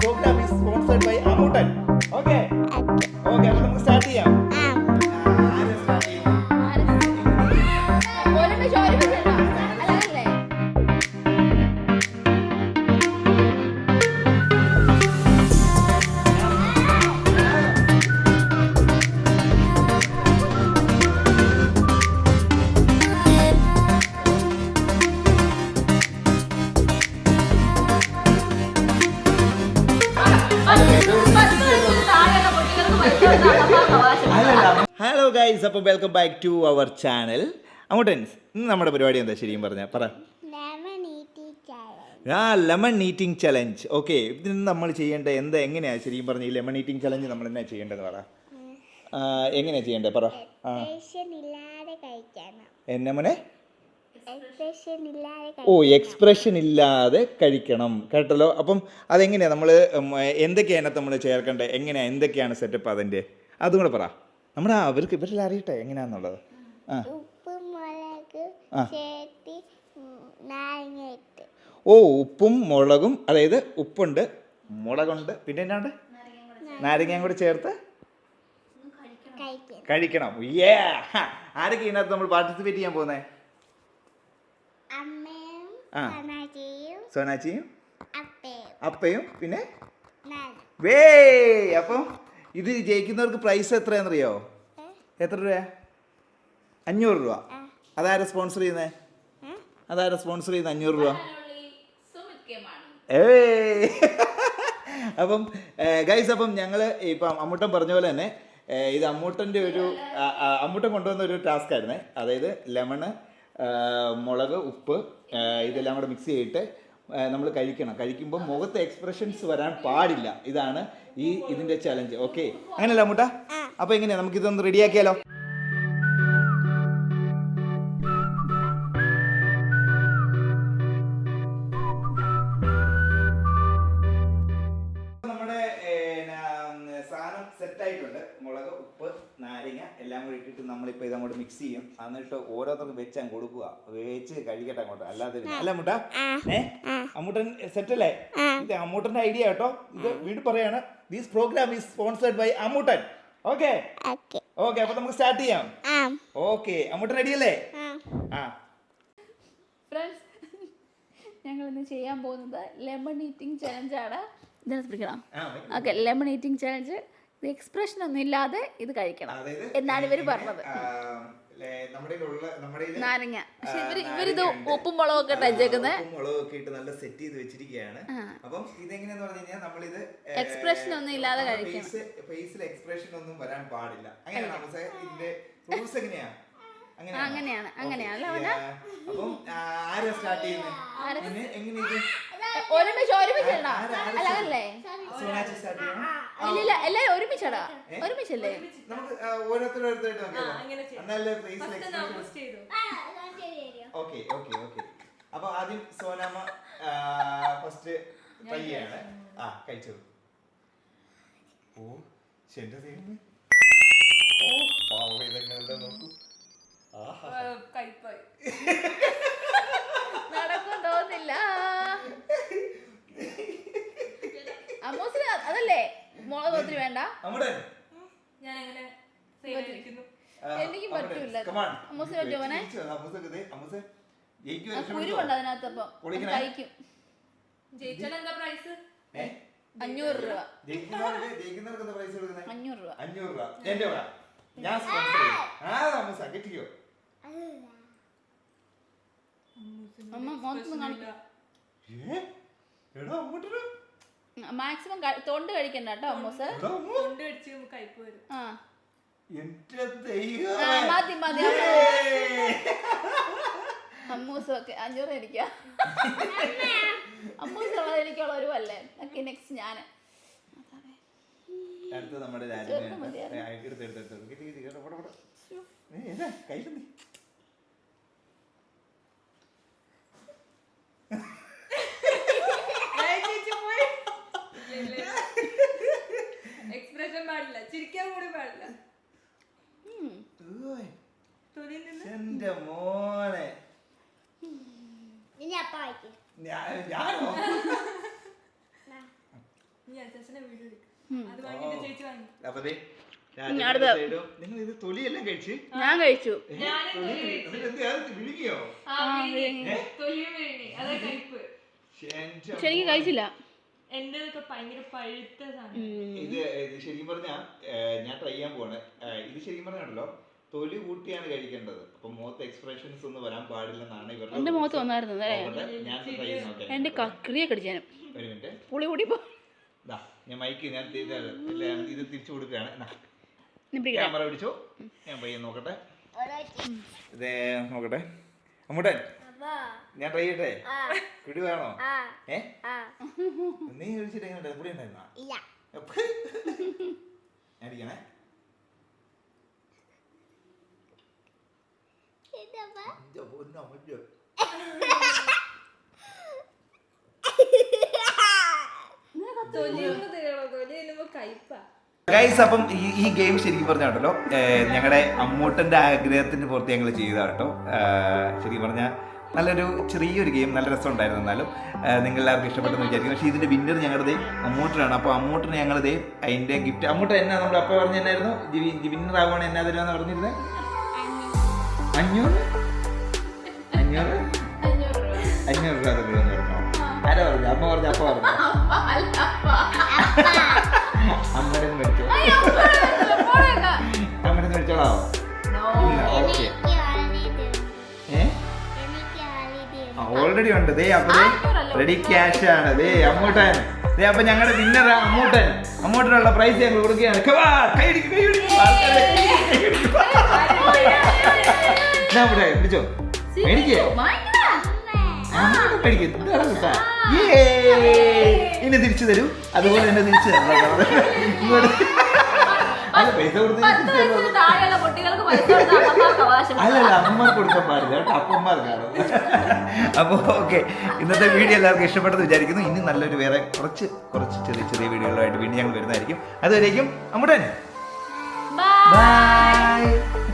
Program is sponsored by Ammuttan okay guys അപ്പോൾ welcome back to our channel അമുട്ടൻസ് ഇന്ന് നമ്മുടെ പരിപാടി എന്താ ശരിയും പറഞ്ഞാൽ പറ. ആ ലെമൺ ഈറ്റിംഗ് ചലഞ്ച് ഓക്കെ ഇതിന് നമ്മൾ ചെയ്യേണ്ട എന്താ? എങ്ങനെയാണ് ശരിയും പറഞ്ഞ ഈ ലെമൺ ഈറ്റിംഗ് ചലഞ്ച് നമ്മൾ എന്നാ ചെയ്യേണ്ടത് പറ? എങ്ങനെയാ ചെയ്യേണ്ടത് പറ? എന്നെ മോനെ? ഓ എക്സ്പ്രഷൻ ഇല്ലാതെ കഴിക്കണം. കേട്ടല്ലോ? അപ്പം അതെങ്ങനെയാണ് നമ്മൾ എന്തൊക്കെയാണ് നമ്മൾ ചേർക്കേണ്ടത്? എങ്ങനെയാണ് എന്തൊക്കെയാണ് സെറ്റപ്പ് അതിന്റെ അതും കൂടെ പറ. നമ്മുടെ അവർക്ക് ഇവരെല്ലാം അറിയട്ടെ എങ്ങനെയാന്നുള്ളത്? ആ. ഉപ്പും മുളക് ചേർത്തി ഓ ഉപ്പും മുളകും അതായത് ഉപ്പുണ്ട് മുളകുണ്ട് പിന്നെ എന്നാണ്ട്? നാരങ്ങയും കൂടെ ചേർത്ത്? കഴിക്കണം. കഴിക്കണം. ഏ ആരൊക്കെ ഇതിനകത്ത് നമ്മൾ പാർട്ടിസിപ്പേറ്റ് ചെയ്യാൻ പോകുന്നേ? അമ്മയും ആ. കണ്ണാച്ചിയും സോനാച്ചിയും അപ്പയും. അപ്പയും പിന്നെ? വേ അപ്പം ഇത് ജയിക്കുന്നവർക്ക് പ്രൈസ് എത്രയാണെന്നറിയോ? എത്ര രൂപ? അഞ്ഞൂറ് രൂപ. അതാരാ സ്പോൺസർ ചെയ്യുന്നത് അതാരാ സ്പോൺസർ ചെയ്യുന്നത് അഞ്ഞൂറ് രൂപ? ഏ അപ്പം ഗൈസ് അപ്പം ഞങ്ങൾ ഇപ്പം അമ്മൂട്ടൻ പറഞ്ഞ പോലെ തന്നെ ഇത് അമ്മൂട്ടന്റെ ഒരു അമ്മൂട്ടൻ കൊണ്ടുവന്ന ഒരു ടാസ്ക് ആയിരുന്നേ. അതായത് ലെമണ് മുളക് ഉപ്പ് ഇതെല്ലാം കൂടെ മിക്സ് ചെയ്തിട്ട് നമ്മൾ കഴിക്കണം. കഴിക്കുമ്പോൾ മുഖത്ത് എക്സ്പ്രഷൻസ് വരാൻ പാടില്ല. ഇതാണ് ഈ ഇതിന്റെ ചലഞ്ച് ഓക്കെ അങ്ങനെയല്ല മുട്ട അപ്പോൾ എങ്ങനെയാ? നമുക്കിതൊന്ന് റെഡിയാക്കിയാലോ സാധനം സെറ്റ് ആയിട്ടുണ്ട് മുളക് ഉപ്പ് നാരങ്ങ എല്ലാം കൂടി ഇട്ടിട്ട് നമ്മളിപ്പോൾ ഇത് അങ്ങോട്ട് മിക്സ് ചെയ്യും. എന്നിട്ട് ഓരോരുത്തർക്ക് വെച്ച് അങ്ങ് കൊടുക്കുക. വെച്ച് കഴിക്കട്ടെ അങ്ങോട്ട്. അല്ലാതെ. അല്ല അമ്മൂട്ട. ഏ? അമ്മൂട്ടൻ സെറ്റ് അല്ലേ ഇത് അമ്മൂട്ടന്റെ ഐഡിയ കേട്ടോ. ഇത് വീട് പറയാണ് this program is sponsored by Ammoottan. Okay okay അപ്പൊ നമുക്ക് സ്റ്റാർട്ട് ചെയ്യാം. ആ. ഓക്കെ അമ്മൂട്ടൻ റെഡി അല്ലേ? ആ. ആ. ഫ്രണ്ട്സ് ഞങ്ങൾ ഇന്ന് ചെയ്യാൻ പോകുന്നത് ലെമൺ ഈറ്റിംഗ് ചലഞ്ചാണ് ഇതിനകത്ത് പിടിക്കണം ആ, okay lemon eating challenge expression ഒന്നും ഇല്ലാതെ ഇത് കഴിക്കണം. എന്നാണ് ഇവർ പറഞ്ഞത്. നാരങ്ങ. പക്ഷെ ഇവർ ആ, ഇവരിത് ഉപ്പും മുളകൊക്കെ ടച്ചേക്കുന്നത് മുളകൊക്കെ ഇട്ട് നല്ല സെറ്റ് ചെയ്ത് വെച്ചിരിക്കുകയാണ്. അപ്പം ഇതെങ്ങനെയാന്ന് പറഞ്ഞു കഴിഞ്ഞാൽ നമ്മളിത് എക്സ്പ്രഷൻ ഒന്നും ഇല്ലാതെ കഴിക്കണം. ഫേസിൽ എക്സ്പ്രഷൻ ഒന്നും വരാൻ പാടില്ല. അങ്ങനെയാണ് ഇതിന്റെ റൂൾസ് എങ്ങനെയാ? അങ്ങനെയാണ്, അങ്ങനെയാണ്. അപ്പം ആരാ സ്റ്റാർട്ട് ചെയ്യുന്നത് എങ്ങനെ എങ്ങനെ ഇത് ഒരുമിച്ച് ഒരുമിച്ച് ഇടാം ആരാ- ആരാ അല്ല അതല്ലേ? സോനാച്ചി സ്റ്റാർട്ട് ഇല്ലില്ല എല്ലാരും ഒരുമിച്ചടാ. ഒരുമിച്ചല്ലേ? നമുക്ക് ആ, ഓരോരുത്തരും ഓരോരുത്തരായിട്ട് നോക്കിയാലോ? എന്നാലേ ഫേസിൽ എക്സ്പ്രഷൻ ഓക്കെ ഓക്കെ ഓക്കെ. അപ്പൊ ആദ്യം സോനാമ ഫസ്റ്റ് ട്രൈ ചെയ്യാണ് ആ കഴിച്ചത് ഓ എന്റെ ദൈവമേ. ഓ പാവം ഇതെങ്ങനെ നോക്കൂ? ആഹാ. നടക്കും. മുളക് ഒത്തിരി വേണ്ട. നമ്മുടെ എനിക്ക് പറ്റൂല. അമ്മൂസേ, അപ്പം. പൊളിക്കണേ? അഞ്ഞൂറ് രൂപ. ജയിക്കുന്നവർക്ക് പ്രൈസ് കൊടുക്കുന്നത് അഞ്ഞൂറ് രൂപ. അഞ്ഞൂറ് രൂപ. എന്റെ കൂടെ ഞാൻ സ്പോൺസർ ആ അമ്മൂസ അമ്മ മോത്തൊന്നും കാണിക്കും. ഏ? എടാ അങ്ങോട്ടൊരു മാക്സിമം തൊണ്ട് കഴിക്കണ്ട കേട്ടോ അമ്മൂസ്. തൊണ്ട് അമ്മു. ആ. എന്റെ ആ. മതി മതി. അമ്മൂസ് ഒക്കെ അഞ്ഞൂറ് എനിക്കാ അമ്മൂസ് ഉള്ളത് എനിക്കുള്ള ഒരു അല്ലേ ഓക്കെ നെക്സ്റ്റ് ഞാൻ അടുത്ത നമ്മുടെ കൈ രാജ്യം മതിയായിരുന്നു. എടുത്ത് എടുത്ത് എടുത്ത് കിട്ടി കിട്ടി കേട്ടോ പോടാ പോടാ ഏ, ഏതാ കയ്യിലെന്തി എക്സ്പ്രഷൻ പാടില്ല ചിരിക്കാൻ കൂടി പാടില്ല ഉയ്യ്. തൊലിയിൽ നിന്ന്? എന്റെ മോനെ. ഇനി അപ്പ വയ്ക്കും. ഞാൻ- ഞാനോ? നീ. അച്ഛനെ വീഡിയോ അത് വാങ്ങിട്ട് ചേച്ചി വാങ്ങി. അപ്പൊ ദേ, അടുത്ത. രാജന്റെ side ഉം. നിങ്ങൾ ഇത് തൊലിയെല്ലാം കഴിച്ച്? ഞാൻ കഴിച്ചു. തൊലി എന്നിട്ട് എന്ത് ആ വിഴുങ്ങിയോ തൊലിയും വീണി അതാ കഴിപ്പ്. കഴിച്ചില്ല. ഭയങ്കര പഴുത്ത സാധനം. ഇത് ഇത് ശരിക്കും പറഞ്ഞാ ഞാൻ ട്രൈ ചെയ്യാൻ പോവാണ്. ഏ, ഇത് ശരിക്കും പറഞ്ഞാണല്ലോ തൊലി കൂട്ടിയാണ് കഴിക്കേണ്ടത്. അപ്പൊ മുഖത്ത് എക്സ്പ്രഷൻസ് ഒന്നും വരാൻ പാടില്ലെന്നാണ് ഇവരുടെ എന്റെ മുഖത്ത് വന്നായിരുന്നു ഞാൻ ട്രൈ നോക്കാം. എന്റെ കക്രിയെ കടിച്ചാനും. ഒരു മിനിറ്റ്. പുളി കൂടി പോ. ദാ ഞാൻ മൈക്ക് ഞാൻ ഇത് ഇല്ല, ഇത് തിരിച്ചു കൊടുക്കുകയാണ്. എന്നാ, ക്യാമറ പിടിച്ചോ. ഞാൻ പയ്യെ നോക്കട്ടെ. ഇതേ നോക്കട്ടെ. അമ്മൂട്ടൻ ഞാൻ ട്രൈ ചെയ്യട്ടെ? കുടി വേണോ? ആ. ഏ? ആ. നീ കഴിച്ചിട്ട് എങ്ങനെ പുളി ഉണ്ടായിരുന്നോ? ഇല്ല അടിക്കണേ ഇതപ്പ ഇന്റെ പൊന്നോ, മജ്ജോ. തൊലി ഒന്ന് തരണോ തൊലി തിന്നുമ്പോ കയ്പാ ഗൈസ് അപ്പം ഈ ഈ ഗെയിം ശരിക്കും പറഞ്ഞാണ്ടല്ലോ ഞങ്ങളുടെ അമ്മൂട്ടന്റെ ആഗ്രഹത്തിന് പുറത്ത് ഞങ്ങൾ ചെയ്തതാണ് കേട്ടോ. ശരിക്കും പറഞ്ഞാൽ നല്ലൊരു ചെറിയൊരു ഗെയിം നല്ല രസമുണ്ടായിരുന്നു എന്നാലും നിങ്ങൾ എല്ലാവർക്കും ഇഷ്ടപ്പെട്ടെന്ന് വിചാരിക്കുന്നു. പക്ഷേ ഇതിന്റെ വിന്നർ ഞങ്ങളുടെ അമ്മൂട്ടനാണ്. അപ്പോൾ അമ്മൂട്ടന് ഞങ്ങളുടെ അതിന്റെ ഗിഫ്റ്റ് അമ്മൂട്ടൻ എന്നാ? നമ്മൾ അപ്പോൾ പറഞ്ഞിട്ടുണ്ടായിരുന്നു വിന്നർ ആവുകയാണ് എന്നാ തരുമെന്ന് പറഞ്ഞിരുന്നത് അഞ്ഞൂറ്. അഞ്ഞൂറ്? അഞ്ഞൂറ് രൂപ. തരുമെന്ന് പറഞ്ഞു. ആരാ പറഞ്ഞു അമ്മ പറഞ്ഞു അപ്പോൾ പറഞ്ഞു? ഓൾറെഡി ഉണ്ട്. ദേ അപ്പൊ റെഡി ക്യാഷ് ആണ്. ദേ അമ്മൂട്ടൻ. ദേ അപ്പൊ ഞങ്ങളുടെ വിന്നർ അമ്മൂട്ടൻ. അമ്മൂട്ടനുള്ള പ്രൈസ് ഞങ്ങൾ കൊടുക്കുകയാണ്. പിടിച്ചോ. മേടിക്കേ. ഇനി തിരിച്ചു തരൂ. അതുപോലെ തന്നെ തിരിച്ചു തരണം. അല്ല പൈസ കൊടുത്ത് തിരിച്ചു തരുമോ താഴെയുള്ള കുട്ടികൾക്ക് പൈസ കൊടുത്താൽ അമ്മമാർക്ക് അവകാശം അല്ലല്ല അമ്മമാർക്ക് കൊടുക്കാൻ പാടില്ല കേട്ടോ. അപ്പന്മാർക്കാണ് അപ്പോൾ ഓക്കെ ഇന്നത്തെ വീഡിയോ എല്ലാവർക്കും ഇഷ്ടപ്പെട്ടെന്ന് വിചാരിക്കുന്നു. ഇനി നല്ലൊരു വേറെ കുറച്ച് കുറച്ച് ചെറിയ ചെറിയ വീഡിയോകളായിട്ട് വീണ്ടും ഞങ്ങൾ വരുന്നതായിരിക്കും. അതുവരേക്കും ബൈ ബൈ